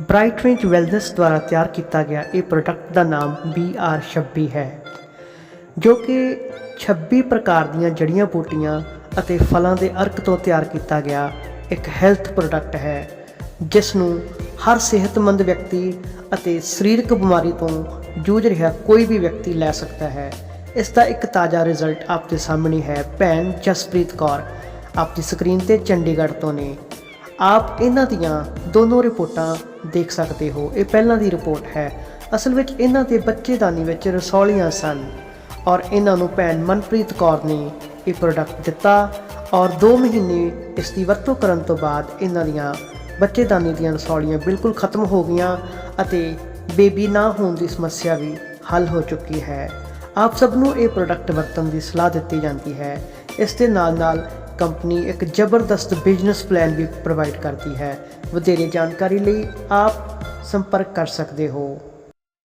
Bright range wellness ਦੁਆਰਾ ਤਿਆਰ ਕੀਤਾ ਗਿਆ ਇਹ ਪ੍ਰੋਡਕਟ ਦਾ ਨਾਮ BR26 ਹੈ, ਜੋ ਕਿ 26 ਪ੍ਰਕਾਰ ਦੀਆਂ ਜੜੀਆਂ ਬੂਟੀਆਂ ਅਤੇ ਫਲਾਂ ਦੇ ਅਰਕ ਤੋਂ ਤਿਆਰ ਕੀਤਾ ਗਿਆ ਇੱਕ ਹੈਲਥ ਪ੍ਰੋਡਕਟ ਹੈ ਜਿਸ ਨੂੰ ਹਰ ਸਿਹਤਮੰਦ ਵਿਅਕਤੀ ਅਤੇ ਸਰੀਰਕ ਬਿਮਾਰੀ ਤੋਂ ਜੂਝ ਰਿਹਾ ਕੋਈ ਵੀ ਵਿਅਕਤੀ ਲੈ ਸਕਦਾ ਹੈ। ਇਸ ਦਾ ਇੱਕ ਤਾਜ਼ਾ ਰਿਜ਼ਲਟ ਆਪ ਸਾਹਮਣੇ ਹੈ ਭੈਣ ਜਸਪ੍ਰੀਤ ਕੌਰ। ਆਪ ਸਕਰੀਨ ਤੇ ਚੰਡੀਗੜ੍ਹ ਤੋਂ ਨੇ। ਆਪ ਇਹਨਾਂ ਦੀਆਂ ਦੋਨੋਂ ਰਿਪੋਰਟਾਂ ਦੇਖ ਸਕਦੇ ਹੋ। ਇਹ ਪਹਿਲਾਂ ਦੀ ਰਿਪੋਰਟ ਹੈ। ਅਸਲ ਵਿੱਚ ਇਹਨਾਂ ਦੇ ਬੱਚੇਦਾਨੀ ਵਿੱਚ ਰਸੌਲੀਆਂ ਸਨ ਔਰ ਇਹਨਾਂ ਨੂੰ ਭੈਣ ਮਨਪ੍ਰੀਤ ਕੌਰ ਨੇ ਇਹ ਪ੍ਰੋਡਕਟ ਦਿੱਤਾ ਔਰ 2 ਮਹੀਨੇ ਇਸ ਦੀ ਵਰਤੋਂ ਕਰਨ ਤੋਂ ਬਾਅਦ ਇਹਨਾਂ ਦੀਆਂ ਬੱਚੇਦਾਨੀ ਦੀਆਂ ਰਸੌਲੀਆਂ ਬਿਲਕੁਲ ਖਤਮ ਹੋ ਗਈਆਂ ਅਤੇ ਬੇਬੀ ਨਾ ਹੋਣ ਦੀ ਸਮੱਸਿਆ ਵੀ ਹੱਲ ਹੋ ਚੁੱਕੀ ਹੈ। ਆਪ ਸਭ ਨੂੰ ਇਹ ਪ੍ਰੋਡਕਟ ਵਰਤਣ ਦੀ ਸਲਾਹ ਦਿੱਤੀ ਜਾਂਦੀ ਹੈ। ਇਸ ਦੇ ਨਾਲ ਨਾਲ ਕੰਪਨੀ ਇੱਕ ਜ਼ਬਰਦਸਤ ਬਿਜ਼ਨਸ ਪਲਾਨ ਵੀ ਪ੍ਰੋਵਾਈਡ ਕਰਦੀ ਹੈ। ਵਧੇਰੇ ਜਾਣਕਾਰੀ ਲਈ ਆਪ ਸੰਪਰਕ ਕਰ ਸਕਦੇ ਹੋ।